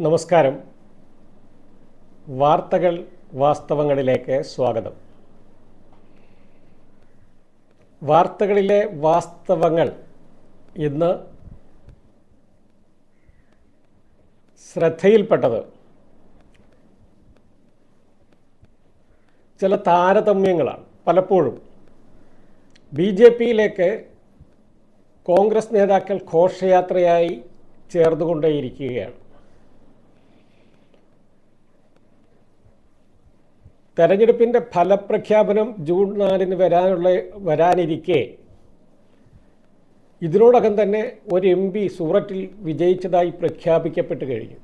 നമസ്കാരം. വാർത്തകൾ വാസ്തവങ്ങളിലേക്ക് സ്വാഗതം. വാർത്തകളിലെ വാസ്തവങ്ങൾ ഇന്ന് ശ്രദ്ധയിൽപ്പെട്ടത് ചില താരതമ്യങ്ങളാണ്. പലപ്പോഴും ബി ജെ പിയിലേക്ക് കോൺഗ്രസ് നേതാക്കൾ ഘോഷയാത്രയായി ചേർന്നുകൊണ്ടേയിരിക്കുകയാണ്. തെരഞ്ഞെടുപ്പിന്റെ ഫലപ്രഖ്യാപനം ജൂൺ നാലിന് വരാനുള്ള വരാനിരിക്കെ. ഇതിനോടകം തന്നെ ഒരു എം പി സൂററ്റിൽ വിജയിച്ചതായി പ്രഖ്യാപിക്കപ്പെട്ടു കഴിഞ്ഞു.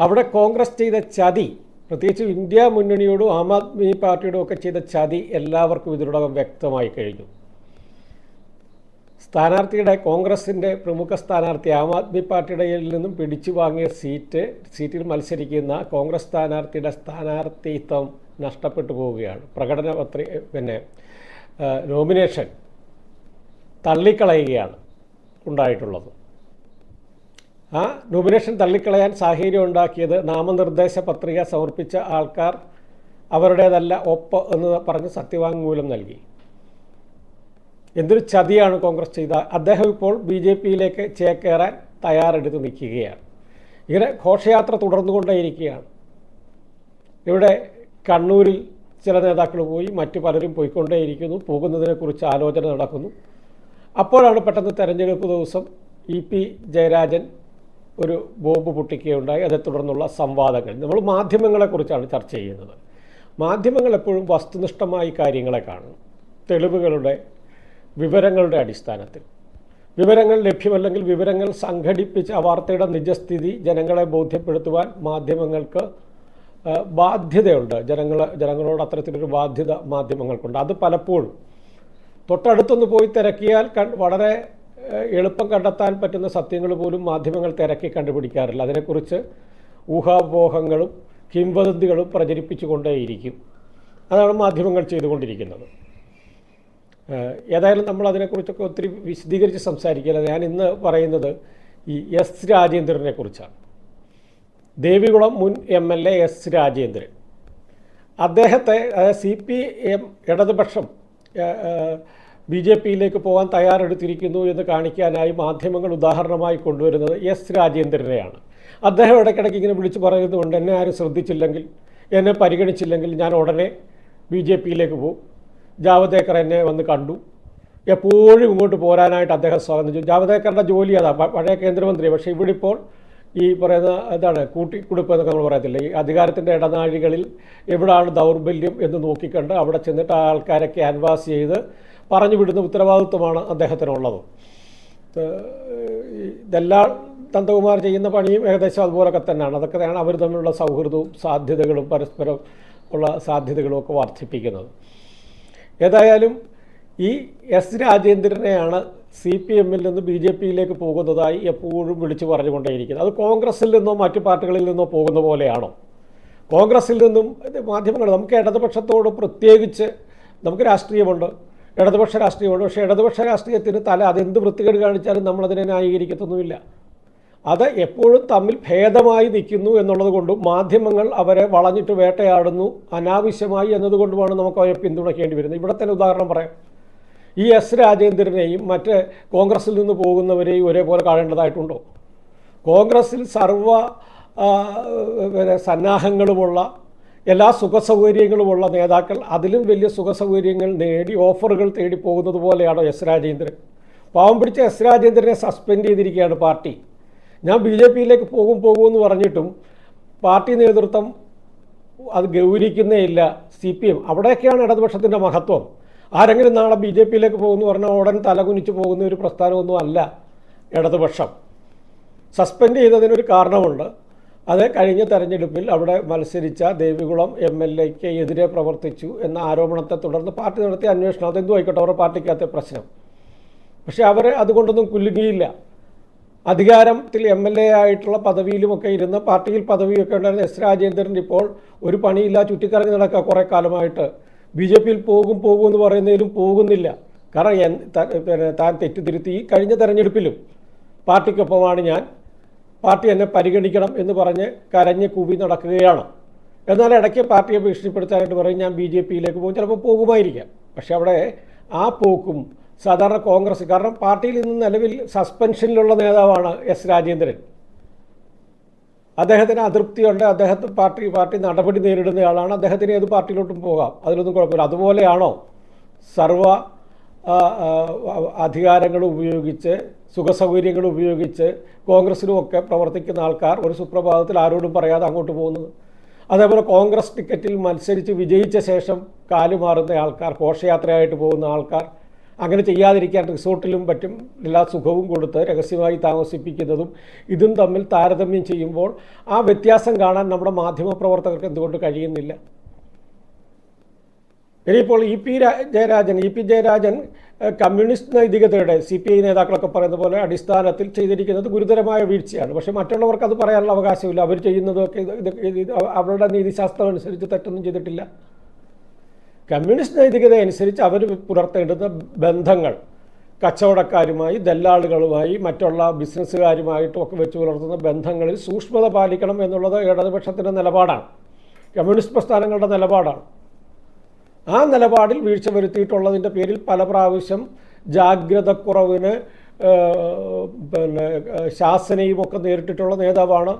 അവിടെ കോൺഗ്രസ് ചെയ്ത ചതി പ്രത്യേകിച്ച് ഇന്ത്യ മുന്നണിയോടും ആം ആദ്മി പാർട്ടിയോടും ഒക്കെ ചെയ്ത ചതി എല്ലാവർക്കും ഇതിനോടകം വ്യക്തമായി കഴിഞ്ഞു. സ്ഥാനാർത്ഥിയുടെ കോൺഗ്രസിന്റെ പ്രമുഖ സ്ഥാനാർത്ഥി ആം ആദ്മി പാർട്ടിയുടെ നിന്നും പിടിച്ചു വാങ്ങിയ സീറ്റ് സീറ്റിൽ മത്സരിക്കുന്ന കോൺഗ്രസ് സ്ഥാനാർത്ഥിയുടെ സ്ഥാനാർത്ഥിത്വം നഷ്ടപ്പെട്ടു പോവുകയാണ്. പ്രകടന പത്രി പിന്നെ നോമിനേഷൻ തള്ളിക്കളയുകയാണ് ഉണ്ടായിട്ടുള്ളത്. ആ നോമിനേഷൻ തള്ളിക്കളയാൻ സാഹചര്യം ഉണ്ടാക്കിയത് നാമനിർദ്ദേശ പത്രിക സമർപ്പിച്ച ആൾക്കാർ അവരുടേതല്ല ഒപ്പ് എന്ന് പറഞ്ഞ് സത്യവാങ്മൂലം നൽകി. എന്തൊരു ചതിയാണ് കോൺഗ്രസ് ചെയ്ത? അദ്ദേഹം ഇപ്പോൾ ബി ജെ പിയിലേക്ക് ചേക്കേറാൻ തയ്യാറെടുത്ത് നിൽക്കുകയാണ്. ഇങ്ങനെ ഘോഷയാത്ര തുടർന്നുകൊണ്ടേയിരിക്കുകയാണ്. ഇവിടെ കണ്ണൂരിൽ ചില നേതാക്കൾ പോയി മറ്റു പലരും പോയിക്കൊണ്ടേയിരിക്കുന്നു പോകുന്നതിനെക്കുറിച്ച് ആലോചന നടക്കുന്നു. അപ്പോഴാണ് പെട്ടെന്ന് തെരഞ്ഞെടുപ്പ് ദിവസം ഇ പി ജയരാജൻ ഒരു ബോംബ് പൊട്ടിക്കുകയുണ്ടായി. അതേ തുടർന്നുള്ള സംവാദങ്ങൾ. നമ്മൾ മാധ്യമങ്ങളെക്കുറിച്ചാണ് ചർച്ച ചെയ്യുന്നത്. മാധ്യമങ്ങൾ എപ്പോഴും വസ്തുനിഷ്ഠമായി കാര്യങ്ങളെ കാണും തെളിവുകളുടെ വിവരങ്ങളുടെ അടിസ്ഥാനത്തിൽ. വിവരങ്ങൾ ലഭ്യമല്ലെങ്കിൽ വിവരങ്ങൾ സംഘടിപ്പിച്ച് ആ വാർത്തയുടെ നിജസ്ഥിതി ജനങ്ങളെ ബോധ്യപ്പെടുത്തുവാൻ മാധ്യമങ്ങൾക്ക് ബാധ്യതയുണ്ട്. ജനങ്ങൾ ജനങ്ങളോട് അത്തരത്തിലൊരു ബാധ്യത മാധ്യമങ്ങൾക്കുണ്ട്. അത് പലപ്പോഴും തൊട്ടടുത്തൊന്ന് പോയി തിരക്കിയാൽ വളരെ എളുപ്പം കണ്ടെത്താൻ പറ്റുന്ന സത്യങ്ങൾ പോലും മാധ്യമങ്ങൾ തിരക്കി കണ്ടുപിടിക്കാറില്ല. അതിനെക്കുറിച്ച് ഊഹാപോഹങ്ങളും കിംവദന്തികളും പ്രചരിപ്പിച്ചുകൊണ്ടേയിരിക്കും. അതാണ് മാധ്യമങ്ങൾ ചെയ്തുകൊണ്ടിരിക്കുന്നത്. ഏതായാലും നമ്മൾ അതിനെക്കുറിച്ചൊക്കെ ഒത്തിരി വിശദീകരിച്ച് സംസാരിക്കില്ല ഞാൻ ഇന്ന് പറയുന്നത് ഈ എസ് രാജേന്ദ്രനെ കുറിച്ചാണ്. ദേവികുളം മുൻ M L A S Rajendran. അദ്ദേഹത്തെ സി പി എം ഇടതുപക്ഷം ബി ജെ പിയിലേക്ക് പോകാൻ തയ്യാറെടുത്തിരിക്കുന്നു എന്ന് കാണിക്കാനായി മാധ്യമങ്ങൾ ഉദാഹരണമായി കൊണ്ടുവരുന്നത് എസ് രാജേന്ദ്രനെയാണ്. അദ്ദേഹം ഇടയ്ക്കിടയ്ക്ക് ഇങ്ങനെ വിളിച്ചു പറയുന്നതുകൊണ്ട് എന്നെ ആരും ശ്രദ്ധിച്ചില്ലെങ്കിൽ എന്നെ പരിഗണിച്ചില്ലെങ്കിൽ ഞാൻ ഉടനെ ബി ജെ പിയിലേക്ക് പോകും. ജാവദേക്കർ എന്നെ വന്ന് കണ്ടു. എപ്പോഴും ഇങ്ങോട്ട് പോരാനായിട്ട് അദ്ദേഹം സ്വാഗതം ജാവദേക്കറിന്റെ ജോലി അതാ പഴയ കേന്ദ്രമന്ത്രി. പക്ഷേ ഇവിടെ ഇപ്പോൾ ഈ പറയുന്ന എന്താണ് കൂട്ടിക്കുടുപ്പ് എന്നൊക്കെ നമ്മൾ പറയത്തില്ല? ഈ അധികാരത്തിന്റെ ഇടനാഴികളിൽ എവിടാണ് ദൗർബല്യം എന്ന് നോക്കിക്കണ്ട് അവിടെ ചെന്നിട്ട് ആ ആൾക്കാരെ ക്യാൻവാസ് ചെയ്ത് പറഞ്ഞു വിടുന്ന ഉത്തരവാദിത്വമാണ് അദ്ദേഹത്തിനുള്ളത്. ഇതെല്ലാം നന്ദകുമാർ ചെയ്യുന്ന പണിയും ഏകദേശം അതുപോലൊക്കെ തന്നെയാണ്. അതൊക്കെയാണ് അവർ തമ്മിലുള്ള സൗഹൃദവും സാധ്യതകളും പരസ്പരം ഉള്ള സാധ്യതകളും ഒക്കെ വർദ്ധിപ്പിക്കുന്നത്. ഏതായാലും ഈ എസ് രാജേന്ദ്രനെയാണ് സി പി എമ്മിൽ നിന്ന് ബി ജെ പിയിലേക്ക് പോകുന്നതായി എപ്പോഴും വിളിച്ചു പറഞ്ഞുകൊണ്ടേയിരിക്കുന്നത്. അത് കോൺഗ്രസിൽ നിന്നോ മറ്റു പാർട്ടികളിൽ നിന്നോ പോകുന്ന പോലെയാണോ? കോൺഗ്രസിൽ നിന്നും മാധ്യമങ്ങൾ നമുക്ക് ഇടതുപക്ഷത്തോട് പ്രത്യേകിച്ച് നമുക്ക് രാഷ്ട്രീയമുണ്ട്. ഇടതുപക്ഷ രാഷ്ട്രീയമുണ്ട്. പക്ഷേ ഇടതുപക്ഷ രാഷ്ട്രീയത്തിന് തല അതെന്ത് വൃത്തികേട് കാണിച്ചാലും നമ്മളതിനെ ന്യായീകരിക്കത്തൊന്നുമില്ല. അത് എപ്പോഴും തമ്മിൽ ഭേദമായി നിൽക്കുന്നു എന്നുള്ളത് കൊണ്ടും മാധ്യമങ്ങൾ അവരെ വളഞ്ഞിട്ട് വേട്ടയാടുന്നു അനാവശ്യമായി എന്നതുകൊണ്ടുമാണ് നമുക്ക് അവരെ പിന്തുണയ്ക്കേണ്ടി വരുന്നത്. ഇവിടെ തന്നെ ഉദാഹരണം പറയാം. ഈ എസ് രാജേന്ദ്രനെയും മറ്റ് കോൺഗ്രസിൽ നിന്ന് പോകുന്നവരെയും ഒരേപോലെ കാണേണ്ടതായിട്ടുണ്ടോ? കോൺഗ്രസിൽ സർവ പിന്നെ സന്നാഹങ്ങളുമുള്ള എല്ലാ സുഖസൗകര്യങ്ങളുമുള്ള നേതാക്കൾ അതിലും വലിയ സുഖസൗകര്യങ്ങൾ നേടി ഓഫറുകൾ തേടി പോകുന്നത് പോലെയാണോ എസ് രാജേന്ദ്രൻ? പാവം പിടിച്ച എസ് രാജേന്ദ്രനെ സസ്പെൻഡ് ചെയ്തിരിക്കുകയാണ് പാർട്ടി. ഞാൻ ബി ജെ പിയിലേക്ക് പോകും പോകും എന്ന് പറഞ്ഞിട്ടും പാർട്ടി നേതൃത്വം അത് ഗൗരിക്കുന്നേ ഇല്ല സി പി എം. അവിടെയൊക്കെയാണ് ഇടതുപക്ഷത്തിന്റെ മഹത്വം. ആരെങ്കിലും നാളെ ബി ജെ പിയിലേക്ക് പോകുമെന്ന് പറഞ്ഞാൽ ഉടൻ തലകുനിച്ച് പോകുന്ന ഒരു പ്രസ്ഥാനമൊന്നും അല്ല ഇടതുപക്ഷം. സസ്പെൻഡ് ചെയ്തതിനൊരു കാരണമുണ്ട്. അത് കഴിഞ്ഞ തെരഞ്ഞെടുപ്പിൽ അവിടെ മത്സരിച്ച ദേവികുളം എം എൽ എക്ക് എതിരെ പ്രവർത്തിച്ചു എന്ന ആരോപണത്തെ തുടർന്ന് പാർട്ടി നടത്തിയ അന്വേഷണം അതെന്തു ആയിക്കോട്ടെ അവരുടെ പാർട്ടിക്കകത്തെ പ്രശ്നം. പക്ഷേ അവരെ അതുകൊണ്ടൊന്നും കുലുങ്ങിയില്ല. അധികാരത്തിൽ എം എൽ എ ആയിട്ടുള്ള പദവിയിലുമൊക്കെ ഇരുന്ന് പാർട്ടിയിൽ പദവിയൊക്കെ ഉണ്ടായിരുന്ന എസ് രാജേന്ദ്രൻ ഇപ്പോൾ ഒരു പണിയില്ല ചുറ്റിക്കറങ്ങി നടക്കുക കുറേ കാലമായിട്ട്. ബി ജെ പിയിൽ പോകും പോകും എന്ന് പറയുന്നതിലും പോകുന്നില്ല. കാരണം താൻ തെറ്റിദ്ധരുത്തി ഈ കഴിഞ്ഞ തെരഞ്ഞെടുപ്പിലും പാർട്ടിക്കൊപ്പമാണ് ഞാൻ. പാർട്ടി എന്നെ പരിഗണിക്കണം എന്ന് പറഞ്ഞ് കരഞ്ഞ് കൂവി നടക്കുകയാണ്. എന്നാൽ ഇടയ്ക്ക് പാർട്ടിയെ ഭീഷണിപ്പെടുത്താനായിട്ട് പറയും ഞാൻ ബി ജെ പിയിലേക്ക് പോകും. ചിലപ്പോൾ പോകുമായിരിക്കാം. പക്ഷെ അവിടെ ആ പോക്കും സാധാരണ കോൺഗ്രസ്. കാരണം പാർട്ടിയിൽ നിന്ന് നിലവിൽ സസ്പെൻഷനിലുള്ള നേതാവാണ് എസ് രാജേന്ദ്രൻ. അദ്ദേഹത്തിന് അതൃപ്തിയുണ്ട്. അദ്ദേഹത്തെ പാർട്ടി പാർട്ടി നടപടി നേരിടുന്നയാളാണ്. അദ്ദേഹത്തിന് ഏത് പാർട്ടിയിലോട്ടും പോകാം. അതിലൊന്നും കുഴപ്പമില്ല. അതുപോലെയാണോ സർവ അധികാരങ്ങൾ ഉപയോഗിച്ച് സുഖസൗകര്യങ്ങൾ ഉപയോഗിച്ച് കോൺഗ്രസിലും ഒക്കെ പ്രവർത്തിക്കുന്ന ആൾക്കാർ ഒരു സുപ്രഭാതത്തിൽ ആരോടും പറയാതെ അങ്ങോട്ട് പോകുന്നത്? അതേപോലെ കോൺഗ്രസ് ടിക്കറ്റിൽ മത്സരിച്ച് വിജയിച്ച ശേഷം കാലുമാറുന്ന ആൾക്കാർ ഘോഷയാത്രയായിട്ട് പോകുന്ന ആൾക്കാർ അങ്ങനെ ചെയ്യാതിരിക്കാൻ റിസോർട്ടിലും പറ്റും എല്ലാ സുഖവും കൊടുത്ത് രഹസ്യമായി താമസിപ്പിക്കുന്നതും ഇതും തമ്മിൽ താരതമ്യം ചെയ്യുമ്പോൾ ആ വ്യത്യാസം കാണാൻ നമ്മുടെ മാധ്യമപ്രവർത്തകർക്ക് എന്തുകൊണ്ട് കഴിയുന്നില്ല? ഇനിയിപ്പോൾ E P Jayarajan E P Jayarajan communist നൈതികതയുടെ C P I നേതാക്കളൊക്കെ പറയുന്ന പോലെ അടിസ്ഥാനത്തിൽ ചെയ്തിരിക്കുന്നത് ഗുരുതരമായ വീഴ്ചയാണ്. പക്ഷേ മറ്റുള്ളവർക്ക് അത് പറയാനുള്ള അവകാശമില്ല. അവർ ചെയ്യുന്നതൊക്കെ അവരുടെ നീതിശാസ്ത്രം അനുസരിച്ച് തെറ്റൊന്നും ചെയ്തിട്ടില്ല. കമ്മ്യൂണിസ്റ്റ് നൈതികത അനുസരിച്ച് അവർ പുലർത്തേണ്ടുന്ന ബന്ധങ്ങൾ കച്ചവടക്കാരുമായി ദല്ലാളുകളുമായി മറ്റുള്ള ബിസിനസ്സുകാരുമായിട്ടും ഒക്കെ വെച്ച് പുലർത്തുന്ന ബന്ധങ്ങളിൽ സൂക്ഷ്മത പാലിക്കണം എന്നുള്ളത് ഇടതുപക്ഷത്തിന്റെ നിലപാടാണ്. കമ്മ്യൂണിസ്റ്റ് പ്രസ്ഥാനങ്ങളുടെ നിലപാടാണ്. ആ നിലപാടിൽ വീഴ്ച വരുത്തിയിട്ടുള്ളതിന്റെ പേരിൽ പല പ്രാവശ്യം ജാഗ്രതക്കുറവിന് പിന്നെ ശാസനയുമൊക്കെ നേരിട്ടിട്ടുള്ള നേതാവാണ്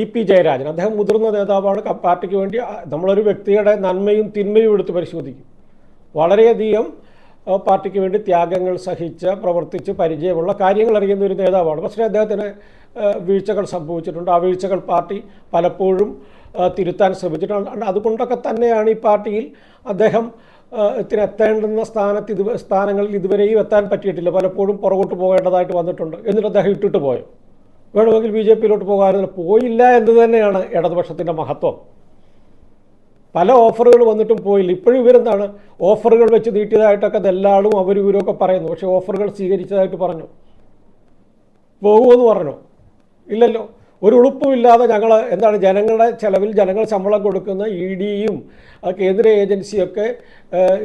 ഇ പി ജയരാജൻ. അദ്ദേഹം മുതിർന്ന നേതാവാണ്. പാർട്ടിക്ക് വേണ്ടി നമ്മളൊരു വ്യക്തിയുടെ നന്മയും തിന്മയും എടുത്ത് പരിശോധിക്കും. വളരെയധികം പാർട്ടിക്ക് വേണ്ടി ത്യാഗങ്ങൾ സഹിച്ച് പ്രവർത്തിച്ച് പരിചയമുള്ള കാര്യങ്ങൾ അറിയുന്ന ഒരു നേതാവാണ്. പക്ഷേ അദ്ദേഹത്തിന് വീഴ്ചകൾ സംഭവിച്ചിട്ടുണ്ട്. ആ വീഴ്ചകൾ പാർട്ടി പലപ്പോഴും തിരുത്താൻ ശ്രമിച്ചിട്ടുണ്ട്. അതുകൊണ്ടൊക്കെ തന്നെയാണ് ഈ പാർട്ടിയിൽ അദ്ദേഹം ത്തിന് എത്തേണ്ടുന്ന സ്ഥാനത്ത് ഇത് സ്ഥാനങ്ങളിൽ ഇതുവരെയും എത്താൻ പറ്റിയിട്ടില്ല. പലപ്പോഴും പുറകോട്ട് പോകേണ്ടതായിട്ട് വന്നിട്ടുണ്ട്. എന്നിട്ട് അദ്ദേഹം ഇട്ടിട്ട് പോയോ? വേണമെങ്കിൽ ബി ജെ പിയിലോട്ട് പോകാമായിരുന്നു. പോയില്ല എന്ന് തന്നെയാണ് ഇടതുപക്ഷത്തിന്റെ മഹത്വം. പല ഓഫറുകൾ വന്നിട്ടും പോയില്ല. ഇപ്പോഴും ഇവരെന്താണ്? ഓഫറുകൾ വെച്ച് നീട്ടിയതായിട്ടൊക്കെ എല്ലാവരും അവരും ഇവരൊക്കെ പറയുന്നു. പക്ഷേ ഓഫറുകൾ സ്വീകരിച്ചതായിട്ട് പറഞ്ഞു. പോകുമെന്ന് പറഞ്ഞു. ഇല്ലല്ലോ. ഒരു ഉളുപ്പുമില്ലാതെ ഞങ്ങൾ എന്താണ് ജനങ്ങളുടെ ചിലവിൽ ജനങ്ങൾ ശമ്പളം കൊടുക്കുന്ന ഇ ഡിയും കേന്ദ്ര ഏജൻസിയൊക്കെ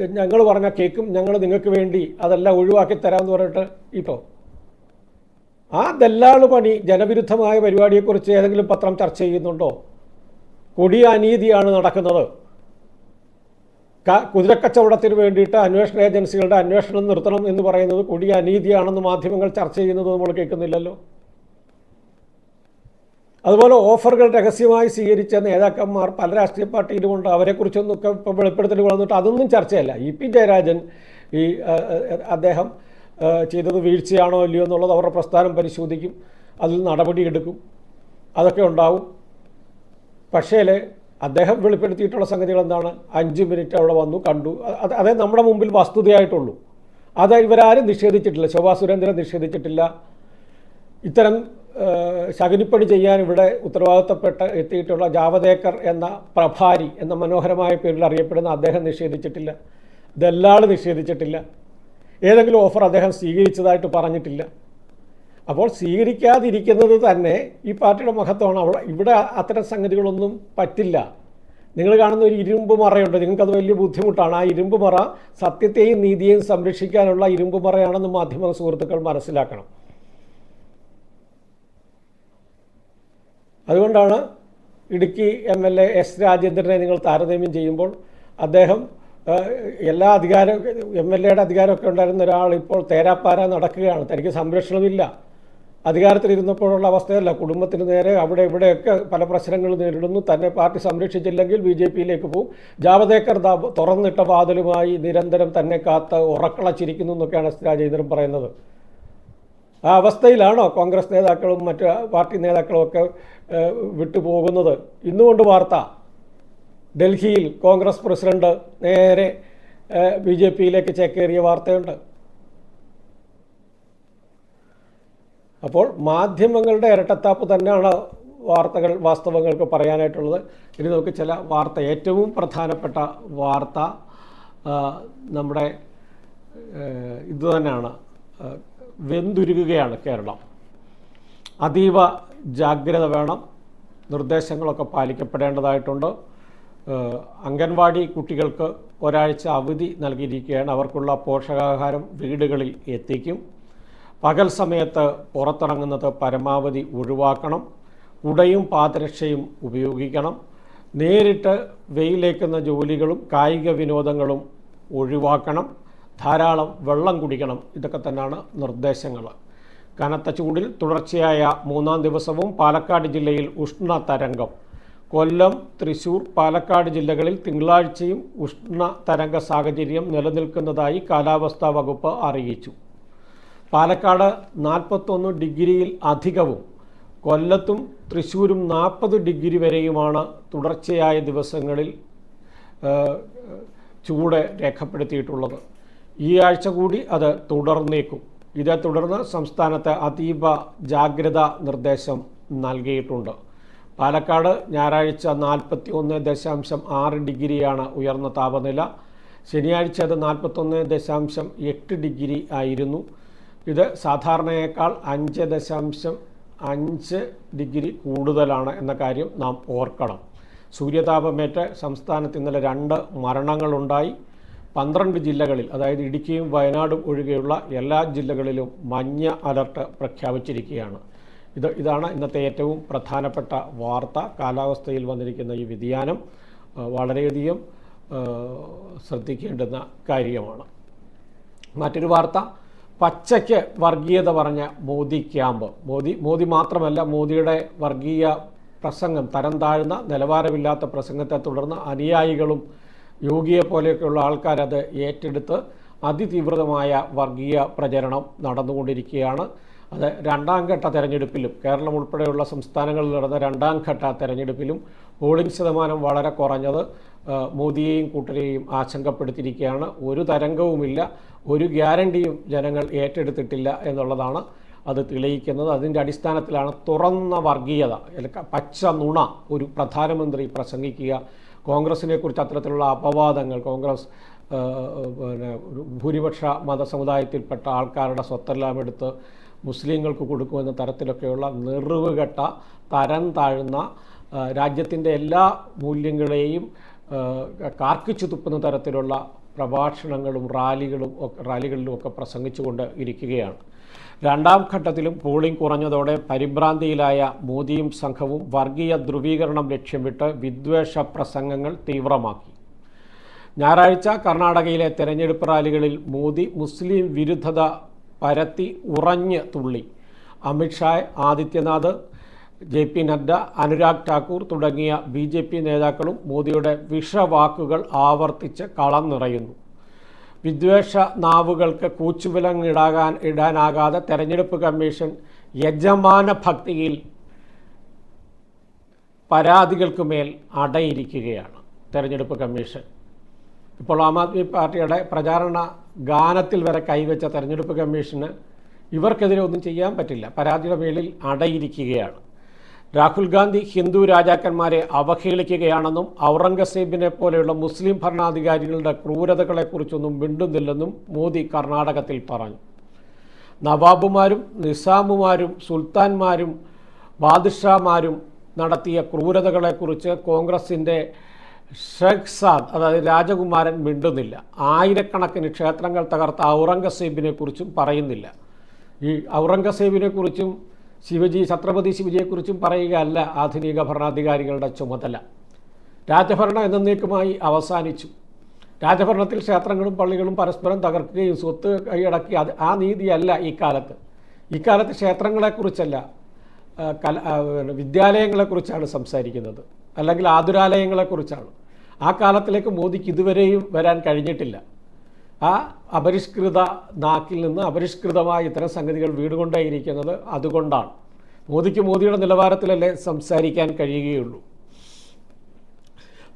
ഞങ്ങൾ പറഞ്ഞ കേക്കും ഞങ്ങൾ നിങ്ങൾക്ക് വേണ്ടി അതെല്ലാം ഒഴിവാക്കി തരാമെന്ന് പറഞ്ഞിട്ട് ഇപ്പോൾ ആ ദല്ലാൾ പണി ജനവിരുദ്ധമായ പരിപാടിയെക്കുറിച്ച് ഏതെങ്കിലും പത്രം ചർച്ച ചെയ്യുന്നുണ്ടോ? കൊടിയ അനീതിയാണ് നടക്കുന്നത്. കുതിരക്കച്ചവടത്തിന് വേണ്ടിയിട്ട് അന്വേഷണ ഏജൻസികളുടെ അന്വേഷണം നിർത്തണം എന്ന് പറയുന്നത് കൊടിയ അനീതിയാണെന്ന് മാധ്യമങ്ങൾ ചർച്ച ചെയ്യുന്നത് നമ്മൾ കേൾക്കുന്നില്ലല്ലോ. അതുപോലെ ഓഫറുകൾ രഹസ്യമായി സ്വീകരിച്ച നേതാക്കന്മാർ പല രാഷ്ട്രീയ പാർട്ടിയിലുമുണ്ട്. അവരെക്കുറിച്ചൊന്നും ഒക്കെ ഇപ്പോൾ വെളിപ്പെടുത്തലുകൾ വന്നിട്ട് അതൊന്നും ചർച്ചയല്ല. ഇ പി ജയരാജൻ ഈ അദ്ദേഹം ചെയ്തത് വീഴ്ചയാണോ ഇല്ലയോ എന്നുള്ളത് അവരുടെ പ്രസ്ഥാനം പരിശോധിക്കും. അതിൽ നടപടിയെടുക്കും അതൊക്കെ ഉണ്ടാവും. പക്ഷേ അദ്ദേഹം വെളിപ്പെടുത്തിയിട്ടുള്ള സംഗതികൾ എന്താണ്? അഞ്ച് മിനിറ്റ് അവിടെ വന്നു കണ്ടു. അത് അതേ നമ്മുടെ മുമ്പിൽ വസ്തുതയായിട്ടുള്ളൂ. അത് ഇവരാരും നിഷേധിച്ചിട്ടില്ല. ശോഭാ സുരേന്ദ്രൻ നിഷേധിച്ചിട്ടില്ല. ഇത്തരം ശകുനിപ്പണി ചെയ്യാൻ ഇവിടെ ഉത്തരവാദിത്തപ്പെട്ട എത്തിയിട്ടുള്ള ജാവദേക്കർ എന്ന പ്രഭാരി എന്ന മനോഹരമായ പേരിൽ അറിയപ്പെടുന്ന അദ്ദേഹം നിഷേധിച്ചിട്ടില്ല. ദല്ലാൾ നിഷേധിച്ചിട്ടില്ല. ഏതെങ്കിലും ഓഫർ അദ്ദേഹം സ്വീകരിച്ചതായിട്ട് പറഞ്ഞിട്ടില്ല. അപ്പോൾ സ്വീകരിക്കാതിരിക്കുന്നത് തന്നെ ഈ പാർട്ടിയുടെ മഹത്വമാണ്. അവിടെ ഇവിടെ അത്തരം സംഗതികളൊന്നും പറ്റില്ല. നിങ്ങൾ കാണുന്ന ഒരു ഇരുമ്പ് മറയുണ്ട്. നിങ്ങൾക്കത് വലിയ ബുദ്ധിമുട്ടാണ്. ആ ഇരുമ്പ് മറ സത്യത്തെയും നീതിയെയും സംരക്ഷിക്കാനുള്ള ഇരുമ്പ് മറയാണെന്ന് മാധ്യമ സുഹൃത്തുക്കൾ മനസ്സിലാക്കണം. അതുകൊണ്ടാണ് Idukki M L A S രാജേന്ദ്രനെ നിങ്ങൾ താരതമ്യം ചെയ്യുമ്പോൾ അദ്ദേഹം എല്ലാ അധികാരം എം എൽ എയുടെ അധികാരമൊക്കെ ഉണ്ടായിരുന്ന ഒരാൾ ഇപ്പോൾ തേരാപ്പാര നടക്കുകയാണ്. തനിക്ക് സംരക്ഷണമില്ല. അധികാരത്തിലിരുന്നപ്പോഴുള്ള അവസ്ഥയല്ല. കുടുംബത്തിന് നേരെ അവിടെ ഇവിടെയൊക്കെ പല പ്രശ്നങ്ങൾ നേരിടുന്നു. തന്നെ പാർട്ടി സംരക്ഷിച്ചില്ലെങ്കിൽ ബി ജെ പിയിലേക്ക് പോകും. ജാവദേക്കർ തുറന്നിട്ട വാതിലുമായി നിരന്തരം തന്നെ കാത്ത് ഉറക്കളച്ചിരിക്കുന്നു എന്നൊക്കെയാണ് രാജേന്ദ്രൻ പറയുന്നത്. ആ അവസ്ഥയിലാണോ കോൺഗ്രസ് നേതാക്കളും മറ്റ് പാർട്ടി നേതാക്കളും ഒക്കെ വിട്ടുപോകുന്നത്? ഇന്നുകൊണ്ട് വാർത്ത. ഡൽഹിയിൽ കോൺഗ്രസ് പ്രസിഡന്റ് നേരെ ബി ജെ പിയിലേക്ക് ചേക്കേറിയ വാർത്തയുണ്ട്. അപ്പോൾ മാധ്യമങ്ങളുടെ ഇരട്ടത്താപ്പ് തന്നെയാണ് വാർത്തകൾ വാസ്തവങ്ങൾക്ക് പറയാനായിട്ടുള്ളത്. ഇനി നമുക്ക് ചില വാർത്ത ഏറ്റവും പ്രധാനപ്പെട്ട വാർത്ത നമ്മുടെ ഇത് തന്നെയാണ്. വെന്തുരുകുകയാണ് കേരളം. അതീവ ജാഗ്രത വേണം. നിർദ്ദേശങ്ങളൊക്കെ പാലിക്കപ്പെടേണ്ടതായിട്ടുണ്ട്. അംഗൻവാടി കുട്ടികൾക്ക് ഒരാഴ്ച അവധി നൽകിയിരിക്കുകയാണ്. അവർക്കുള്ള പോഷകാഹാരം വീടുകളിൽ എത്തിക്കും. പകൽ സമയത്ത് പുറത്തിറങ്ങുന്നത് പരമാവധി ഒഴിവാക്കണം. കുടയും പാദരക്ഷയും ഉപയോഗിക്കണം. നേരിട്ട് വെയിലേക്കുന്ന ജോലികളും കായിക വിനോദങ്ങളും ഒഴിവാക്കണം. ധാരാളം വെള്ളം കുടിക്കണം. ഇതൊക്കെ തന്നെയാണ് നിർദ്ദേശങ്ങൾ. കനത്ത ചൂടിൽ തുടർച്ചയായ മൂന്നാം ദിവസവും പാലക്കാട് ജില്ലയിൽ ഉഷ്ണ തരംഗം. കൊല്ലം തൃശൂർ പാലക്കാട് ജില്ലകളിൽ തിങ്കളാഴ്ചയും ഉഷ്ണ തരംഗ സാഹചര്യം നിലനിൽക്കുന്നതായി കാലാവസ്ഥാ വകുപ്പ് അറിയിച്ചു. പാലക്കാട് നാൽപ്പത്തൊന്ന് ഡിഗ്രിയിൽ അധികവും കൊല്ലത്തും തൃശ്ശൂരും നാൽപ്പത് ഡിഗ്രി വരെയുമാണ് തുടർച്ചയായ ദിവസങ്ങളിൽ ചൂട് രേഖപ്പെടുത്തിയിട്ടുള്ളത്. ഈ ആഴ്ച കൂടി അത് തുടർന്നേക്കും. ഇതേ തുടർന്ന് സംസ്ഥാനത്ത് അതീവ ജാഗ്രതാ നിർദ്ദേശം നൽകിയിട്ടുണ്ട്. പാലക്കാട് ഞായറാഴ്ച നാൽപ്പത്തി ഒന്ന് ദശാംശം ആറ് ഡിഗ്രിയാണ് ഉയർന്ന താപനില. ശനിയാഴ്ച അത് നാൽപ്പത്തൊന്ന് ദശാംശം എട്ട് ഡിഗ്രി ആയിരുന്നു. ഇത് സാധാരണയേക്കാൾ അഞ്ച് ദശാംശം അഞ്ച് ഡിഗ്രി കൂടുതലാണ് എന്ന കാര്യം നാം ഓർക്കണം. സൂര്യതാപമേറ്റ് സംസ്ഥാനത്ത് ഇന്നലെ രണ്ട് മരണങ്ങളുണ്ടായി. പന്ത്രണ്ട് ജില്ലകളിൽ അതായത് ഇടുക്കിയും വയനാടും ഒഴികെയുള്ള എല്ലാ ജില്ലകളിലും മഞ്ഞ അലർട്ട് പ്രഖ്യാപിച്ചിരിക്കുകയാണ്. ഇത് ഇതാണ് ഇന്നത്തെ ഏറ്റവും പ്രധാനപ്പെട്ട വാർത്ത. കാലാവസ്ഥയിൽ വന്നിരിക്കുന്ന ഈ വ്യതിയാനം വളരെയധികം ശ്രദ്ധിക്കേണ്ടുന്ന കാര്യമാണ്. മറ്റൊരു വാർത്ത പച്ചയ്ക്ക് വർഗീയത പറഞ്ഞ മോദി ക്യാമ്പ്. മോദി മോദി മാത്രമല്ല മോദിയുടെ വർഗീയ പ്രസംഗം തരം താഴ്ന്ന നിലവാരമില്ലാത്ത പ്രസംഗത്തെ തുടർന്ന് അനുയായികളും യോഗിയെ പോലെയൊക്കെയുള്ള ആൾക്കാരത് ഏറ്റെടുത്ത് അതിതീവ്രമായ വർഗീയ പ്രചരണം നടന്നുകൊണ്ടിരിക്കുകയാണ്. അത് രണ്ടാം ഘട്ട തെരഞ്ഞെടുപ്പിലും കേരളം ഉൾപ്പെടെയുള്ള സംസ്ഥാനങ്ങളിൽ നടന്ന രണ്ടാം ഘട്ട തെരഞ്ഞെടുപ്പിലും പോളിംഗ് ശതമാനം വളരെ കുറഞ്ഞത് മോദിയെയും കൂട്ടരെയും ആശങ്കപ്പെടുത്തിയിരിക്കുകയാണ്. ഒരു തരംഗവുമില്ല ഒരു ഗ്യാരണ്ടിയും ജനങ്ങൾ ഏറ്റെടുത്തിട്ടില്ല എന്നുള്ളതാണ് അത് തെളിയിക്കുന്നത്. അതിന്റെ അടിസ്ഥാനത്തിലാണ് തുറന്ന വർഗീയത പച്ച നുണ ഒരു പ്രധാനമന്ത്രി പ്രസംഗിക്കുക. കോൺഗ്രസിനെ കുറിച്ച് അത്തരത്തിലുള്ള അപവാദങ്ങൾ കോൺഗ്രസ് പിന്നെ ഭൂരിപക്ഷ മതസമുദായത്തിൽപ്പെട്ട ആൾക്കാരുടെ സ്വത്തെല്ലാം എടുത്ത് മുസ്ലിങ്ങൾക്ക് കൊടുക്കുമെന്ന തരത്തിലൊക്കെയുള്ള നിറവുകെട്ട തരം താഴ്ന്ന രാജ്യത്തിന്റെ എല്ലാ മൂല്യങ്ങളെയും കാർക്കിച്ചു തുപ്പുന്ന തരത്തിലുള്ള പ്രഭാഷണങ്ങളും റാലികളും റാലികളിലും ഒക്കെ പ്രസംഗിച്ചുകൊണ്ട് ഇരിക്കുകയാണ്. രണ്ടാം ഘട്ടത്തിലും പോളിംഗ് കുറഞ്ഞതോടെ പരിഭ്രാന്തിയിലായ മോദിയും സംഘവും വർഗീയ ധ്രുവീകരണം ലക്ഷ്യമിട്ട് വിദ്വേഷ പ്രസംഗങ്ങൾ തീവ്രമാക്കി. ഞായറാഴ്ച കർണാടകയിലെ തെരഞ്ഞെടുപ്പ് റാലികളിൽ മോദി മുസ്ലിം വിരുദ്ധത പരത്തി ഉറഞ്ഞ് തുള്ളി. അമിത്ഷാ ആദിത്യനാഥ് ജെ പി നദ്ദ അനുരാഗ് ഠാക്കൂർ തുടങ്ങിയ ബി ജെ പി നേതാക്കളും മോദിയുടെ വിഷവാക്കുകൾ ആവർത്തിച്ച് കളം നിറയുന്നു. വിദ്വേഷ നാവുകൾക്ക് കൂച്ചുവിലങ്ങിടാകാൻ ഇടാനാകാതെ തെരഞ്ഞെടുപ്പ് കമ്മീഷൻ യജമാന ഭക്തിയിൽ പരാതികൾക്ക് മേൽ അടയിരിക്കുകയാണ് തെരഞ്ഞെടുപ്പ് കമ്മീഷൻ. ഇപ്പോൾ ആം ആദ്മി പാർട്ടിയുടെ പ്രചാരണ ഗാനത്തിൽ വരെ കൈവച്ച തെരഞ്ഞെടുപ്പ് കമ്മീഷന് ഇവർക്കെതിരെ ഒന്നും ചെയ്യാൻ പറ്റില്ല. പരാതിയുടെ പേരിൽ അടയിരിക്കുകയാണ്. രാഹുൽ ഗാന്ധി ഹിന്ദു രാജാക്കന്മാരെ അവഹേളിക്കുകയാണെന്നും ഔറംഗസേബിനെ പോലെയുള്ള മുസ്ലിം ഭരണാധികാരികളുടെ ക്രൂരതകളെക്കുറിച്ചൊന്നും മിണ്ടുന്നില്ലെന്നും മോദി കർണാടകത്തിൽ പറഞ്ഞു. നവാബുമാരും നിസാമുമാരും സുൽത്താൻമാരും ബാദുഷാമാരും നടത്തിയ ക്രൂരതകളെക്കുറിച്ച് കോൺഗ്രസിന്റെ ഷെഖ്സാദ് അതായത് രാജകുമാരൻ മിണ്ടുന്നില്ല. ആയിരക്കണക്കിന് ക്ഷേത്രങ്ങൾ തകർത്ത ഔറംഗസേബിനെ കുറിച്ചും പറയുന്നില്ല. ഈ ഔറംഗസേബിനെ കുറിച്ചും ശിവജി ഛത്രപതി ശിവജിയെക്കുറിച്ചും പറയുകയല്ല ആധുനിക ഭരണാധികാരികളുടെ ചുമതല. രാജഭരണം എന്ന എന്നേക്കുമായി അവസാനിച്ചു. രാജഭരണത്തിൽ ക്ഷേത്രങ്ങളും പള്ളികളും പരസ്പരം തകർക്കുകയും സ്വത്ത് കൈയടക്കി അത് ആ നീതിയല്ല ഇക്കാലത്ത്. ഇക്കാലത്ത് ക്ഷേത്രങ്ങളെക്കുറിച്ചല്ല കല വിദ്യാലയങ്ങളെക്കുറിച്ചാണ് സംസാരിക്കുന്നത്. അല്ലെങ്കിൽ ആതുരാലയങ്ങളെക്കുറിച്ചാണ്. ആ കാലത്തിലേക്ക് മോദിക്ക് ഇതുവരെയും വരാൻ കഴിഞ്ഞിട്ടില്ല. ആ അപരിഷ്കൃത നാക്കിൽ നിന്ന് അപരിഷ്കൃതമായ ഇത്തരം സംഗതികൾ വീടുകൊണ്ടേയിരിക്കുന്നത് അതുകൊണ്ടാണ്. മോദിക്ക് മോദിയുടെ നിലവാരത്തിലല്ലേ സംസാരിക്കാൻ കഴിയുകയുള്ളൂ.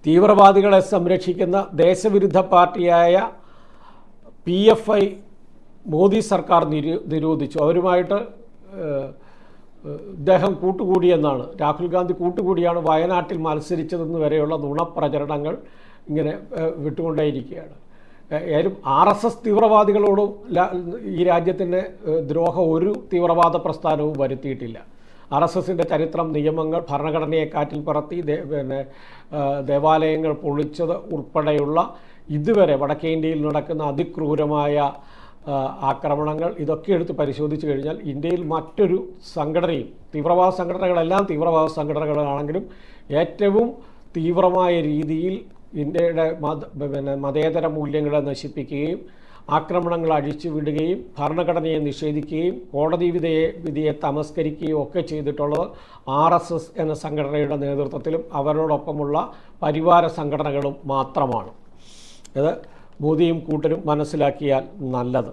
തീവ്രവാദികളെ സംരക്ഷിക്കുന്ന ദേശവിരുദ്ധ പാർട്ടിയായ പി എഫ് ഐ മോദി സർക്കാർ നിരു നിരോധിച്ചു. അവരുമായിട്ട് ഇദ്ദേഹം കൂട്ടുകൂടിയെന്നാണ്. രാഹുൽ ഗാന്ധി കൂട്ടുകൂടിയാണ് വയനാട്ടിൽ മത്സരിച്ചതെന്ന് വരെയുള്ള നുണപ്രചരണങ്ങൾ ഇങ്ങനെ വിട്ടുകൊണ്ടേയിരിക്കുകയാണ്. ഏതും ആർ എസ് എസ് തീവ്രവാദികളോടും ഈ രാജ്യത്തിന് ഏഹ്, ദ്രോഹം ഒരു തീവ്രവാദ പ്രസ്ഥാനവും വരുത്തിയിട്ടില്ല. ആർ എസ് എസിന്റെ ചരിത്രം നിയമങ്ങൾ ഭരണഘടനയെ കാറ്റിൽ പറത്തി പിന്നെ ദേവാലയങ്ങൾ പൊളിച്ചത് ഉൾപ്പെടെയുള്ള ഇതുവരെ വടക്കേ ഇന്ത്യയിൽ നടക്കുന്ന അതിക്രൂരമായ ആക്രമണങ്ങൾ ഇതൊക്കെ എടുത്ത് പരിശോധിച്ച് കഴിഞ്ഞാൽ ഇന്ത്യയിൽ മറ്റൊരു സംഘടനയും തീവ്രവാദ സംഘടനകളെല്ലാം തീവ്രവാദ സംഘടനകളാണെങ്കിലും ഏറ്റവും തീവ്രമായ രീതിയിൽ ഇന്ത്യയുടെ മത പിന്നെ മതേതര മൂല്യങ്ങളെ നശിപ്പിക്കുകയും ആക്രമണങ്ങൾ അഴിച്ചുവിടുകയും ഭരണഘടനയെ നിഷേധിക്കുകയും കോടതി വിധിയെ വിധിയെ തമസ്കരിക്കുകയും ഒക്കെ ചെയ്തിട്ടുള്ളത് ആർ എസ് എസ് എന്ന സംഘടനയുടെ നേതൃത്വത്തിലും അവരോടൊപ്പമുള്ള പരിവാര സംഘടനകളും മാത്രമാണ്. ഇത് മോദിയും കൂട്ടരും മനസ്സിലാക്കിയാൽ നല്ലത്.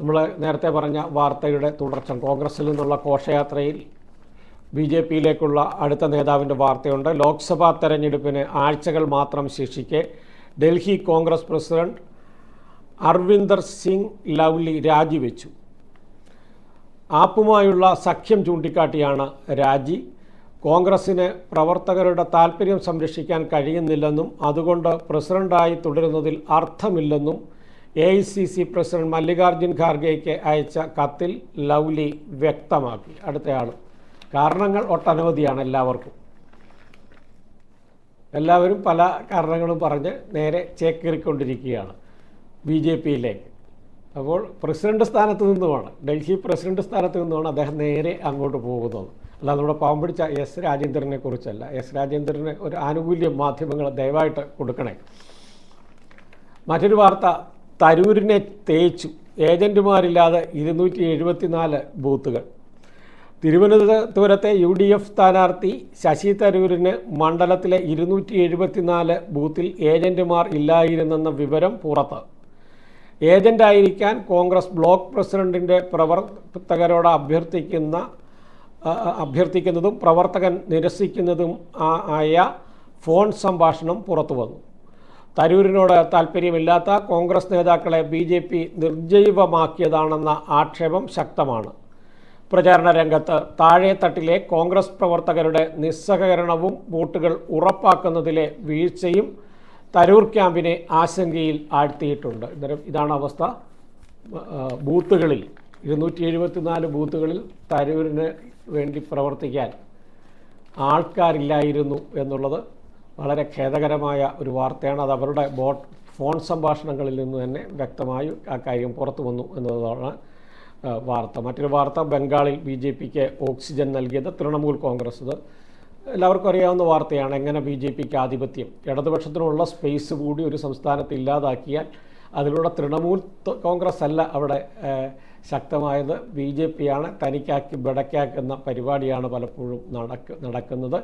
നമ്മൾ നേരത്തെ പറഞ്ഞ വാർത്തയുടെ തുടർച്ച. കോൺഗ്രസിൽ നിന്നുള്ള ഘോഷയാത്രയിൽ ബി ജെ പിയിലേക്കുള്ള അടുത്ത നേതാവിന്റെ വാർത്തയുണ്ട്. ലോക്സഭാ തെരഞ്ഞെടുപ്പിന് ആഴ്ചകൾ മാത്രം ശേഷിക്കെ ഡൽഹി കോൺഗ്രസ് പ്രസിഡന്റ് അർവിന്ദർ സിംഗ് ലവ്ലി രാജിവെച്ചു. ആപ്പുമായുള്ള സഖ്യം ചൂണ്ടിക്കാട്ടിയാണ് രാജി. കോൺഗ്രസിന് പ്രവർത്തകരുടെ താൽപ്പര്യം സംരക്ഷിക്കാൻ കഴിയുന്നില്ലെന്നും അതുകൊണ്ട് പ്രസിഡന്റായി തുടരുന്നതിൽ അർത്ഥമില്ലെന്നും A I C C president Mallikarjun ഖാർഗെയ്ക്ക് അയച്ച കത്തിൽ ലൗലി വ്യക്തമാക്കി. അടുത്തയാൾ കാരണങ്ങൾ ഒട്ടനവധിയാണ് എല്ലാവർക്കും. എല്ലാവരും പല കാരണങ്ങളും പറഞ്ഞ് നേരെ ചേക്കേറിക്കൊണ്ടിരിക്കുകയാണ് ബി ജെ പിയിലേക്ക്. അപ്പോൾ പ്രസിഡന്റ് സ്ഥാനത്ത് നിന്നുമാണ്. ഡൽഹി പ്രസിഡന്റ് സ്ഥാനത്ത് നിന്നുമാണ് അദ്ദേഹം നേരെ അങ്ങോട്ട് പോകുന്നത്. അല്ലാതെ നമ്മുടെ പാവം പിടിച്ച എസ് രാജേന്ദ്രനെ കുറിച്ചല്ല. എസ് രാജേന്ദ്രന് ഒരു ആനുകൂല്യം മാധ്യമങ്ങൾ ദയവായിട്ട് കൊടുക്കണേ. മറ്റൊരു വാർത്ത തരൂരിനെ തേച്ചു. ഏജന്റുമാരില്ലാതെ ഇരുന്നൂറ്റി എഴുപത്തിനാല് ബൂത്തുകൾ. തിരുവനന്തപുരത്തെ യു ഡി എഫ് സ്ഥാനാർത്ഥി ശശി തരൂരിന് മണ്ഡലത്തിലെ ഇരുന്നൂറ്റി എഴുപത്തിനാല് ബൂത്തിൽ ഏജന്റുമാർ ഇല്ലായിരുന്നെന്ന വിവരം പുറത്ത്. ഏജന്റായിരിക്കാൻ കോൺഗ്രസ് ബ്ലോക്ക് പ്രസിഡന്റിന്റെ പ്രവർത്തകരോട് അഭ്യർത്ഥിക്കുന്ന അഭ്യർത്ഥിക്കുന്നതും പ്രവർത്തകൻ നിരസിക്കുന്നതും ആയ ഫോൺ സംഭാഷണം പുറത്തു വന്നു. തരൂരിനോട് താല്പര്യമില്ലാത്ത കോൺഗ്രസ് നേതാക്കളെ ബി ജെ പി നിർജീവമാക്കിയതാണെന്ന ആക്ഷേപം ശക്തമാണ്. പ്രചാരണ രംഗത്ത് താഴെത്തട്ടിലെ കോൺഗ്രസ് പ്രവർത്തകരുടെ നിസ്സഹകരണവും വോട്ടുകൾ ഉറപ്പാക്കുന്നതിലെ വീഴ്ചയും തരൂർ ക്യാമ്പിനെ ആശങ്കയിൽ ആഴ്ത്തിയിട്ടുണ്ട്. ഇതാണ് അവസ്ഥ. ബൂത്തുകളിൽ ഇരുന്നൂറ്റി എഴുപത്തിനാല് ബൂത്തുകളിൽ തരൂരിന് വേണ്ടി പ്രവർത്തിക്കാൻ ആൾക്കാരില്ലായിരുന്നു എന്നുള്ളത് വളരെ ഖേദകരമായ ഒരു വാർത്തയാണ്. അത് അവരുടെ ബോട്ട് ഫോൺ സംഭാഷണങ്ങളിൽ നിന്ന് തന്നെ വ്യക്തമായി ആ കാര്യം പുറത്തു വന്നു എന്നതാണ് വാർത്ത. മറ്റൊരു വാർത്ത ബംഗാളിൽ ബി ജെ പിക്ക് ഓക്സിജൻ നൽകിയത് തൃണമൂൽ കോൺഗ്രസ്. ഇത് എല്ലാവർക്കും അറിയാവുന്ന വാർത്തയാണ്. എങ്ങനെ ബി ജെ പിക്ക് ആധിപത്യം? ഇടതുപക്ഷത്തിനുള്ള സ്പേസ് കൂടി ഒരു സംസ്ഥാനത്ത് ഇല്ലാതാക്കിയാൽ അതിലൂടെ തൃണമൂൽ കോൺഗ്രസ് അല്ല അവിടെ ശക്തമായത്. ബി ജെ പിയാണ് തനിക്കാക്കി ബെടക്കാക്കുന്ന പരിപാടിയാണ് പലപ്പോഴും നടക്ക നടക്കുന്നത്.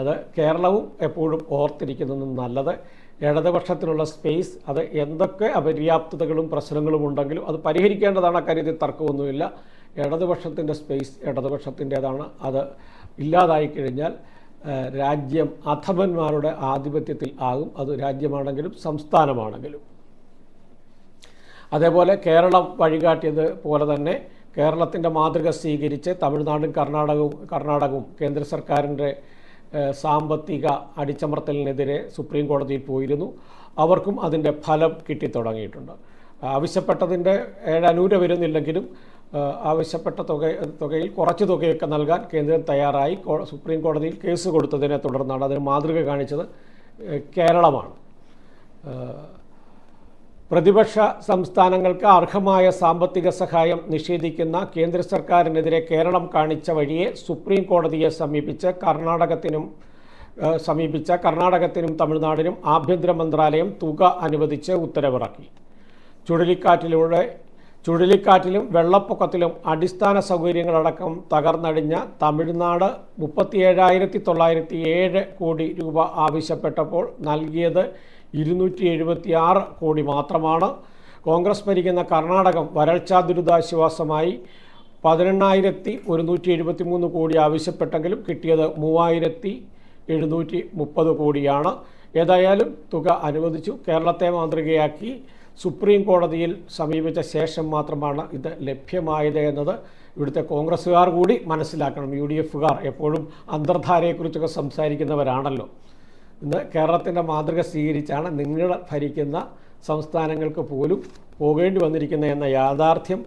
അത് കേരളവും എപ്പോഴും ഓർത്തിരിക്കുന്നത് നല്ലത്. ഇടതുപക്ഷത്തിനുള്ള സ്പേസ് അത് എന്തൊക്കെ അപര്യാപ്തതകളും പ്രശ്നങ്ങളും ഉണ്ടെങ്കിലും അത് പരിഹരിക്കേണ്ടതാണ് അക്കാര്യത്തിൽ തർക്കമൊന്നുമില്ല. ഇടതുപക്ഷത്തിന്റെ സ്പേസ് ഇടതുപക്ഷത്തിന്റേതാണ്. അത് ഇല്ലാതായി കഴിഞ്ഞാൽ രാജ്യം അധമന്മാരുടെ ആധിപത്യത്തിൽ ആകും. അത് രാജ്യമാണെങ്കിലും സംസ്ഥാനമാണെങ്കിലും. അതേപോലെ കേരളം വഴികാട്ടിയത് പോലെ തന്നെ കേരളത്തിന്റെ മാതൃക സ്വീകരിച്ച് തമിഴ്നാടും കർണാടകവും കർണാടകവും കേന്ദ്ര സർക്കാരിന്റെ സാമ്പത്തിക അടിച്ചമർത്തലിനെതിരെ സുപ്രീം കോടതിയിൽ പോയിരുന്നു. അവർക്കും അതിന്റെ ഫലം കിട്ടിത്തുടങ്ങിയിട്ടുണ്ട് ആവശ്യപ്പെട്ടതിന്റെ ഏഴനൂര വരുന്നില്ലെങ്കിലും ആവശ്യപ്പെട്ട തുക തുകയിൽ കുറച്ച് തുകയൊക്കെ നൽകാൻ കേന്ദ്രം തയ്യാറായി. സുപ്രീം കോടതിയിൽ കേസ് കൊടുത്തതിനെ തുടർന്നാണ് അതിന് മാതൃക കാണിച്ചത് കേരളമാണ്. പ്രതിപക്ഷ സംസ്ഥാനങ്ങൾക്ക് അർഹമായ സാമ്പത്തിക സഹായം നിഷേധിക്കുന്ന കേന്ദ്ര സർക്കാരിനെതിരെ കേരളം കാണിച്ച വഴിയെ സുപ്രീം കോടതിയെ സമീപിച്ച് കർണാടകത്തിനും സമീപിച്ച കർണാടകത്തിനും തമിഴ്നാടിനും ആഭ്യന്തര മന്ത്രാലയം തുക അനുവദിച്ച് ഉത്തരവിറക്കി. ചുഴലിക്കാറ്റിലൂടെ ചുഴലിക്കാറ്റിലും വെള്ളപ്പൊക്കത്തിലും അടിസ്ഥാന സൗകര്യങ്ങളടക്കം തകർന്നടിഞ്ഞ തമിഴ്നാട് മുപ്പത്തിയേഴായിരത്തി തൊള്ളായിരത്തി ഏഴ് കോടി രൂപ ആവശ്യപ്പെട്ടപ്പോൾ നൽകിയത് ഇരുന്നൂറ്റി എഴുപത്തി ആറ് കോടി മാത്രമാണ്. കോൺഗ്രസ് ഭരിക്കുന്ന കർണാടകം വരൾച്ചാ ദുരിതാശ്വാസമായി പതിനെണ്ണായിരത്തി ഒരുന്നൂറ്റി എഴുപത്തി മൂന്ന് കോടി ആവശ്യപ്പെട്ടെങ്കിലും കിട്ടിയത് മൂവായിരത്തി എഴുന്നൂറ്റി മുപ്പത് കോടിയാണ്. ഏതായാലും തുക അനുവദിച്ചു. കേരളത്തെ മാതൃകയാക്കി സുപ്രീം കോടതിയിൽ സമീപിച്ച ശേഷം മാത്രമാണ് ഇത് ലഭ്യമായത് എന്നത് ഇവിടുത്തെ കോൺഗ്രസ്സുകാർ കൂടി മനസ്സിലാക്കണം. യു ഡി എഫുകാർ എപ്പോഴും അന്തർധാരയെക്കുറിച്ചൊക്കെ സംസാരിക്കുന്നവരാണല്ലോ. ഇന്ന് കേരളത്തിന്റെ മാതൃക സ്വീകരിച്ചാണ് നിങ്ങൾ ഭരിക്കുന്ന സംസ്ഥാനങ്ങൾക്ക് പോലും പോകേണ്ടി വന്നിരിക്കുന്ന എന്ന യാഥാർത്ഥ്യം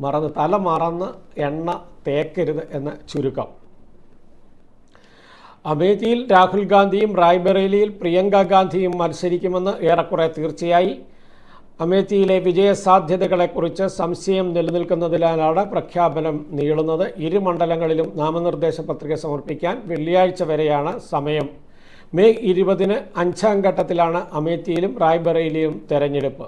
മറന്ന് തല മറന്ന് എണ്ണ തേക്കരുത് എന്ന ചുരുക്കം. അമേഠിയിൽ രാഹുൽ ഗാന്ധിയും റായ്ബറേലിയിൽ പ്രിയങ്ക ഗാന്ധിയും മത്സരിക്കുമെന്ന് ഏറെക്കുറെ തീർച്ചയായി. അമേത്തിയിലെ വിജയസാധ്യതകളെക്കുറിച്ച് സംശയം നിലനിൽക്കുന്നതിനാലാണ് പ്രഖ്യാപനം നീളുന്നത്. ഇരു മണ്ഡലങ്ങളിലും നാമനിർദ്ദേശ പത്രിക സമർപ്പിക്കാൻ വെള്ളിയാഴ്ച വരെയാണ് സമയം. മെയ് ഇരുപതിന് അഞ്ചാം ഘട്ടത്തിലാണ് അമേത്തിയിലും റായ്ബറയിലെയും തെരഞ്ഞെടുപ്പ്.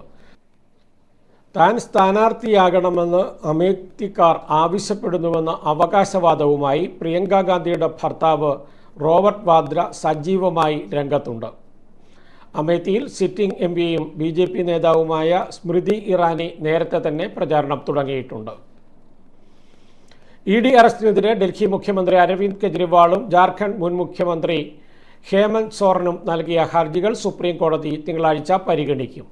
താൻ സ്ഥാനാർത്ഥിയാകണമെന്ന് അമേത്തിക്കാർ ആവശ്യപ്പെടുന്നുവെന്ന അവകാശവാദവുമായി പ്രിയങ്ക ഗാന്ധിയുടെ ഭർത്താവ് റോബർട്ട് വാദ്ര സജീവമായി രംഗത്തുണ്ട്. അമേത്തിയിൽ സിറ്റിംഗ് എം പിയും ബി ജെ പി നേതാവുമായ സ്മൃതി ഇറാനി നേരത്തെ തന്നെ പ്രചാരണം തുടങ്ങിയിട്ടുണ്ട്. ഇ ഡി അറസ്റ്റിനെതിരെ ഡൽഹി മുഖ്യമന്ത്രി അരവിന്ദ് കെജ്രിവാളും ജാർഖണ്ഡ് മുൻ മുഖ്യമന്ത്രി ഹേമന്ത് സോറനും നൽകിയ ഹർജികൾ സുപ്രീം കോടതി തിങ്കളാഴ്ച പരിഗണിക്കും.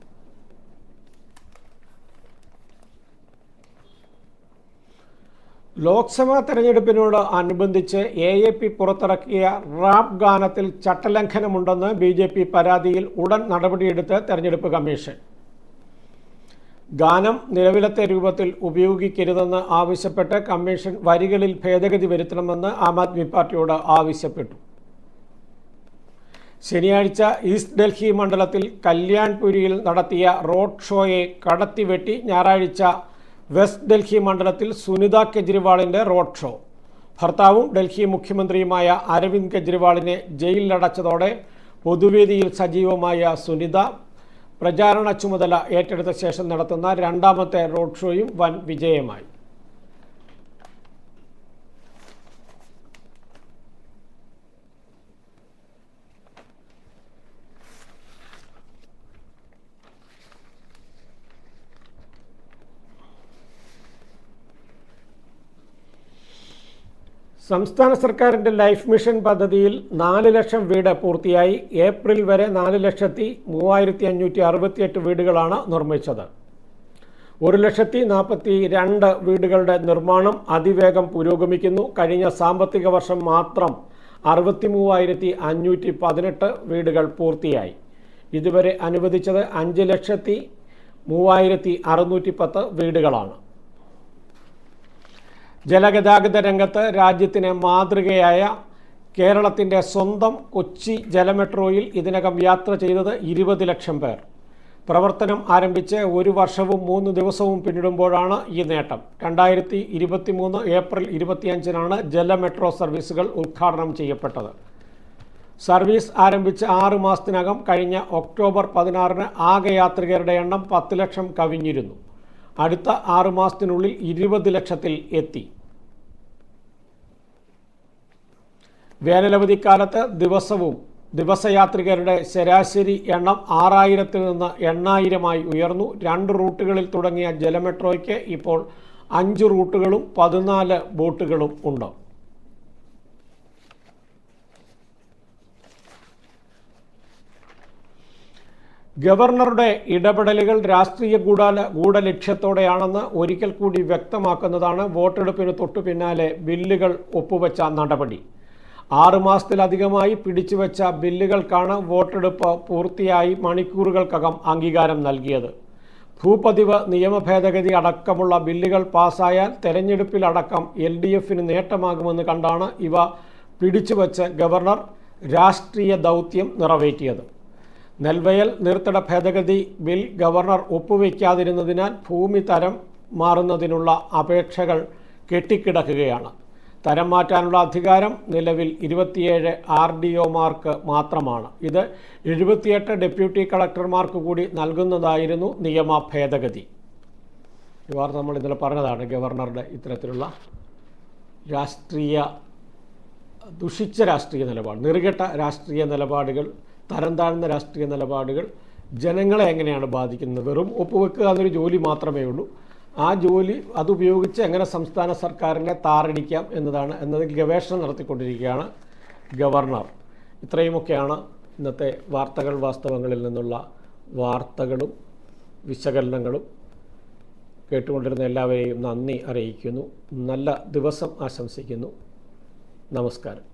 ലോക്സഭാ തെരഞ്ഞെടുപ്പിനോട് അനുബന്ധിച്ച് എ എ പി പുറത്തിറക്കിയ റാപ്പ് ഗാനത്തിൽ ചട്ടലംഘനമുണ്ടെന്ന് ബി ജെ പി പരാതിയിൽ ഉടൻ നടപടിയെടുത്ത് തെരഞ്ഞെടുപ്പ് കമ്മീഷൻ. ഗാനം നിലവിലത്തെ രൂപത്തിൽ ഉപയോഗിക്കരുതെന്ന് ആവശ്യപ്പെട്ട് കമ്മീഷൻ വരികളിൽ ഭേദഗതി വരുത്തണമെന്ന് ആം ആദ്മി പാർട്ടിയോട് ആവശ്യപ്പെട്ടു. ശനിയാഴ്ച ഈസ്റ്റ് ഡൽഹി മണ്ഡലത്തിൽ കല്യാൺപുരിയിൽ നടത്തിയ റോഡ് ഷോയെ കടത്തിവെട്ടി ഞായറാഴ്ച വെസ്റ്റ് ഡൽഹി മണ്ഡലത്തിൽ സുനിത കെജ്രിവാളിന്റെ റോഡ് ഷോ. ഭർത്താവും ഡൽഹി മുഖ്യമന്ത്രിയുമായ അരവിന്ദ് കെജ്രിവാളിനെ ജയിലിലടച്ചതോടെ പൊതുവേദിയിൽ സജീവമായ സുനിത പ്രചാരണ ചുമതല ഏറ്റെടുത്ത ശേഷം നടത്തുന്ന രണ്ടാമത്തെ റോഡ് ഷോയും വൻ വിജയമായി. സംസ്ഥാന സർക്കാരിന്റെ ലൈഫ് മിഷൻ പദ്ധതിയിൽ നാല് ലക്ഷം വീട് പൂർത്തിയായി. ഏപ്രിൽ വരെ നാല് ലക്ഷത്തി മൂവായിരത്തി അഞ്ഞൂറ്റി അറുപത്തിയെട്ട് വീടുകളാണ് നിർമ്മിച്ചത്. ഒരു ലക്ഷത്തി നാൽപ്പത്തി രണ്ട് വീടുകളുടെ നിർമ്മാണം അതിവേഗം പുരോഗമിക്കുന്നു. കഴിഞ്ഞ സാമ്പത്തിക വർഷം മാത്രം അറുപത്തി മൂവായിരത്തി അഞ്ഞൂറ്റി പതിനെട്ട് വീടുകൾ പൂർത്തിയായി. ഇതുവരെ അനുവദിച്ചത് അഞ്ച് ലക്ഷത്തി മൂവായിരത്തി അറുന്നൂറ്റി പത്ത് വീടുകളാണ്. ജലഗതാഗത രംഗത്ത് രാജ്യത്തിന് മാതൃകയായ കേരളത്തിന്റെ സ്വന്തം കൊച്ചി ജലമെട്രോയിൽ ഇതിനകം യാത്ര ചെയ്തത് ഇരുപത് ലക്ഷം പേർ. പ്രവർത്തനം ആരംഭിച്ച് ഒരു വർഷവും മൂന്ന് ദിവസവും പിന്നിടുമ്പോഴാണ് ഈ നേട്ടം. രണ്ടായിരത്തി ഇരുപത്തി മൂന്ന് ഏപ്രിൽ ഇരുപത്തിയഞ്ചിനാണ് ജലമെട്രോ സർവീസുകൾ ഉദ്ഘാടനം ചെയ്യപ്പെട്ടത്. സർവീസ് ആരംഭിച്ച് ആറ് മാസത്തിനകം കഴിഞ്ഞ ഒക്ടോബർ പതിനാറിന് ആകെ യാത്രികരുടെ എണ്ണം പത്ത് ലക്ഷം കവിഞ്ഞിരുന്നു. അടുത്ത ആറ് മാസത്തിനുള്ളിൽ ഇരുപത് ലക്ഷത്തിൽ എത്തി. വേനലവധിക്കാലത്ത് ദിവസവും ദിവസയാത്രികരുടെ ശരാശരി എണ്ണം ആറായിരത്തിൽ നിന്ന് എണ്ണായിരമായി ഉയർന്നു. രണ്ട് റൂട്ടുകളിൽ തുടങ്ങിയ ജലമെട്രോയ്ക്ക് ഇപ്പോൾ അഞ്ച് റൂട്ടുകളും പതിനാല് ബോട്ടുകളും ഉണ്ട്. ഗവർണറുടെ ഇടപെടലുകൾ രാഷ്ട്രീയ ഗൂഢാല ഗൂഢലക്ഷ്യത്തോടെയാണെന്ന് ഒരിക്കൽ കൂടി വ്യക്തമാക്കുന്നതാണ് വോട്ടെടുപ്പിന് തൊട്ടു പിന്നാലെ ബില്ലുകൾ ഒപ്പുവച്ച നടപടി. ആറുമാസത്തിലധികമായി പിടിച്ചുവെച്ച ബില്ലുകൾക്കാണ് വോട്ടെടുപ്പ് പൂർത്തിയായി മണിക്കൂറുകൾക്കകം അംഗീകാരം നൽകിയത്. ഭൂപതിവ് നിയമ ഭേദഗതി അടക്കമുള്ള ബില്ലുകൾ പാസായാൽ തെരഞ്ഞെടുപ്പിലടക്കം എൽ ഡി എഫിന് നേട്ടമാകുമെന്ന് കണ്ടാണ് ഇവ പിടിച്ചുവെച്ച് ഗവർണർ രാഷ്ട്രീയ ദൗത്യം നിറവേറ്റിയത്. നെൽവയൽ നീർത്തട ഭേദഗതി ബിൽ ഗവർണർ ഒപ്പുവയ്ക്കാതിരുന്നതിനാൽ ഭൂമി തരം മാറുന്നതിനുള്ള അപേക്ഷകൾ കെട്ടിക്കിടക്കുകയാണ്. തരം മാറ്റാനുള്ള അധികാരം നിലവിൽ ഇരുപത്തിയേഴ് ആർ ഡി ഒമാർക്ക് മാത്രമാണ്. ഇത് എഴുപത്തിയെട്ട് ഡെപ്യൂട്ടി കളക്ടർമാർക്ക് കൂടി നൽകുന്നതായിരുന്നു നിയമ ഭേദഗതി. ഇവർ നമ്മൾ ഇന്നലെ പറഞ്ഞതാണ് ഗവർണറുടെ ഇത്തരത്തിലുള്ള രാഷ്ട്രീയ ദുഷിച്ച രാഷ്ട്രീയ നിലപാട് നെറുകെട്ട രാഷ്ട്രീയ നിലപാടുകൾ തരം താഴ്ന്ന രാഷ്ട്രീയ നിലപാടുകൾ ജനങ്ങളെ എങ്ങനെയാണ് ബാധിക്കുന്നത്? വെറും ഒപ്പുവെക്കുക എന്നൊരു ജോലി മാത്രമേ ഉള്ളൂ. ആ ജോലി അതുപയോഗിച്ച് എങ്ങനെ സംസ്ഥാന സർക്കാരിനെ താറടിക്കാം എന്നതാണ് എന്നതിൽ ഗവേഷണം നടത്തിക്കൊണ്ടിരിക്കുകയാണ് ഗവർണർ. ഇത്രയുമൊക്കെയാണ് ഇന്നത്തെ വാർത്തകൾ വാസ്തവങ്ങളിൽ നിന്നുള്ള വാർത്തകളും വിശകലനങ്ങളും. കേട്ടുകൊണ്ടിരുന്ന എല്ലാവരെയും നന്ദി അറിയിക്കുന്നു. നല്ല ദിവസം ആശംസിക്കുന്നു. നമസ്കാരം.